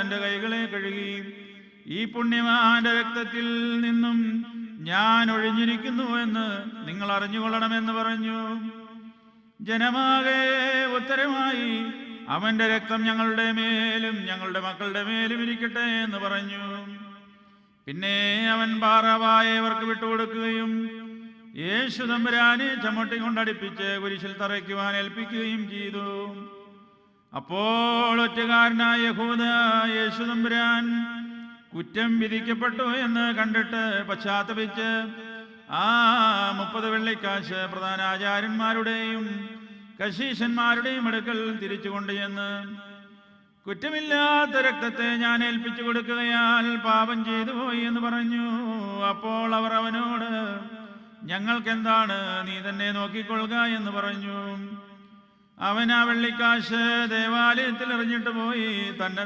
തന്റെ കൈകളെ കഴുകി. ഈ പുണ്യമാന്റെ രക്തത്തിൽ നിന്നും ഞാൻ ഒഴിഞ്ഞിരിക്കുന്നു എന്ന് നിങ്ങൾ അറിഞ്ഞുകൊള്ളണമെന്ന് പറഞ്ഞു. ജനമാകെ ഉത്തരമായി അവന്റെ രക്തം ഞങ്ങളുടെ മേലും ഞങ്ങളുടെ മക്കളുടെ മേലും ഇരിക്കട്ടെ എന്ന് പറഞ്ഞു. പിന്നെ അവൻ പാറവായവർക്ക് വിട്ടുകൊടുക്കുകയും യേശു തമ്പുരാനെ ചമ്മട്ടി കൊണ്ടടിപ്പിച്ച് കുരിശിൽ തറയ്ക്കുവാൻ ഏൽപ്പിക്കുകയും ചെയ്തു. അപ്പോൾ ഒറ്റക്കാരനായ യഹൂദ യേശു തമ്പുരാൻ കുറ്റം വിധിക്കപ്പെട്ടു എന്ന് കണ്ടിട്ട് പശ്ചാത്തപിച്ച് ആ മുപ്പത് വെള്ളിക്കാശ് പ്രധാന ആചാര്യന്മാരുടെയും കശീശന്മാരുടെയും അടുക്കൽ തിരിച്ചു കൊണ്ടുചെന്ന് കുറ്റമില്ലാത്ത രക്തത്തെ ഞാൻ ഏൽപ്പിച്ചു കൊടുക്കുകയാൽ പാപം ചെയ്തു പോയി എന്ന് പറഞ്ഞു. അപ്പോൾ അവർ അവനോട് ഞങ്ങൾക്കെന്താണ് നീ തന്നെ നോക്കിക്കൊള്ളുക? എന്ന് പറഞ്ഞു. അവൻ ആ വെള്ളിക്കാശ് ദേവാലയത്തിൽ എറിഞ്ഞിട്ട് പോയി തന്നെ